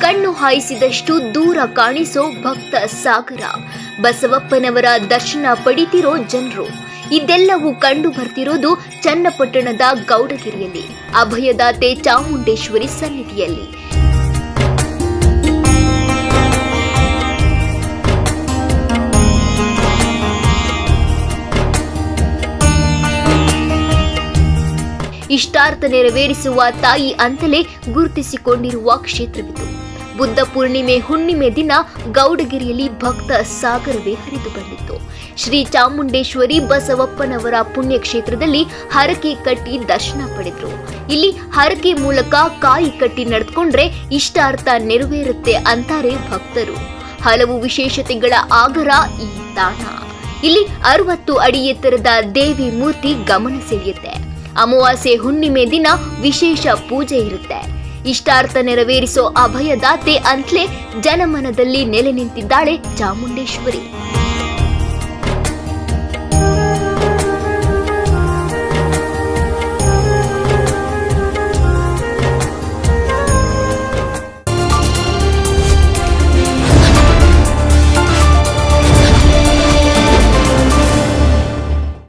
ಕಣ್ಣು ಹಾಯಿಸಿದಷ್ಟು ದೂರ ಕಾಣಿಸೋ ಭಕ್ತ ಸಾಗರ. ಬಸವಪ್ಪನವರ ದರ್ಶನ ಪಡಿತಿರೋ ಜನರು. ಇದೆಲ್ಲವೂ ಕಂಡು ಬರ್ತಿರೋದು ಚನ್ನಪಟ್ಟಣದ ಗೌಡಗಿರಿಯಲ್ಲಿ, ಅಭಯದಾತೆ ಚಾಮುಂಡೇಶ್ವರಿ ಸನ್ನಿಧಿಯಲ್ಲಿ. ಇಷ್ಟಾರ್ಥ ನೆರವೇರಿಸುವ ತಾಯಿ ಅಂತಲೇ ಗುರುತಿಸಿಕೊಂಡಿರುವ ಕ್ಷೇತ್ರವಿದು. ಬುದ್ಧ ಪೂರ್ಣಿಮೆ ಹುಣ್ಣಿಮೆ ದಿನ ಗೌಡಗಿರಿಯಲ್ಲಿ ಭಕ್ತ ಸಾಗರವೇ ಹರಿದು ಬಂದಿತ್ತು. ಶ್ರೀ ಚಾಮುಂಡೇಶ್ವರಿ ಬಸವಪ್ಪನವರ ಪುಣ್ಯಕ್ಷೇತ್ರದಲ್ಲಿ ಹರಕೆ ಕಟ್ಟಿ ದರ್ಶನ ಪಡೆದ್ರು. ಇಲ್ಲಿ ಹರಕೆ ಮೂಲಕ ಕಾಯಿ ಕಟ್ಟಿ ನಡೆದುಕೊಂಡ್ರೆ ಇಷ್ಟಾರ್ಥ ನೆರವೇರುತ್ತೆ ಅಂತಾರೆ ಭಕ್ತರು. ಹಲವು ವಿಶೇಷತೆಗಳ ಆಗರ ಈ ತಾಣ. ಇಲ್ಲಿ ಅರವತ್ತು ಅಡಿ ಎತ್ತರದ ದೇವಿ ಮೂರ್ತಿ ಗಮನ ಸೆಳೆಯುತ್ತೆ. ಅಮಾವಾಸ್ಯೆ ಹುಣ್ಣಿಮೆ ದಿನ ವಿಶೇಷ ಪೂಜೆ ಇರುತ್ತೆ. ಇಷ್ಟಾರ್ಥ ನೆರವೇರಿಸೋ ಅಭಯದಾತೆ ಅಂತಲೇ ಜನಮನದಲ್ಲಿ ನೆಲೆ ನಿಂತಿದ್ದಾಳೆ ಚಾಮುಂಡೇಶ್ವರಿ.